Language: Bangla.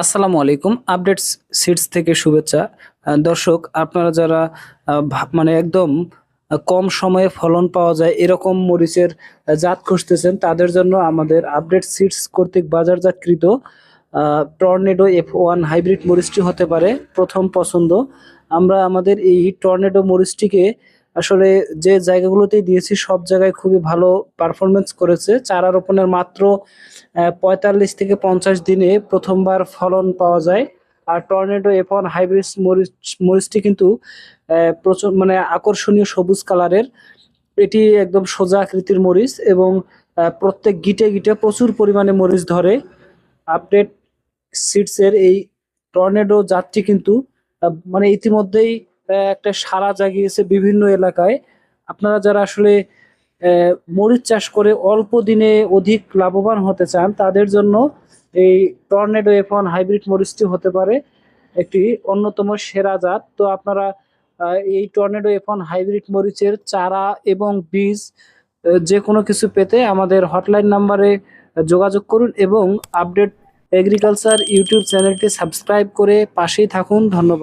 আসসালামু আলাইকুম। আপডেট সিটস থেকে শুভেচ্ছা। দর্শক, আপনারা যারা মানে একদম কম সময়ে ফলন পাওয়া যায় এরকম মরিচের জাত খুঁজতেছেন, তাদের জন্য আমাদের আপডেট সিটস কর্তৃক বাজারজাতকৃত টর্নেডো এফ ওয়ান হাইব্রিড মরিচটি হতে পারে প্রথম পছন্দ। আমরা আমাদের এই টর্নেডো মরিচটিকে আসলে যে জায়গাগুলোতেই দিয়েছি, সব জায়গায় খুবই ভালো পারফরমেন্স করেছে। চারা রোপণের মাত্র পঁয়তাল্লিশ থেকে পঞ্চাশ দিনে প্রথমবার ফলন পাওয়া যায়। আর টর্নেডো এফন হাইব্রিড মরিচ, মরিচটি কিন্তু প্রচুর মানে আকর্ষণীয় সবুজ কালারের। এটি একদম সোজা আকৃতির মরিচ এবং প্রত্যেক গিটে গিটে প্রচুর পরিমাণে মরিচ ধরে। আপডেট সিডসের এই টর্নেডো জাতটি কিন্তু মানে ইতিমধ্যেই একটা সাড়া জাগিয়েছে বিভিন্ন এলাকায়। আপনারা যারা আসলে মরিচ চাষ করে অল্প দিনে অধিক লাভবান হতে চান, তাদের জন্য এই টর্নেডো এফ ওয়ান হাইব্রিড মরিচটি হতে পারে, একটি অন্যতম সেরা জাত। তো আপনারা এই টর্নেডো এফ ওয়ান হাইব্রিড মরিচের চারা এবং বীজ যে কোনো কিছু পেতে আমাদের হটলাইন নাম্বারে যোগাযোগ করুন এবং আপডেট এগ্রিকালচার ইউটিউব চ্যানেলটি সাবস্ক্রাইব করে পাশেই থাকুন। ধন্যবাদ।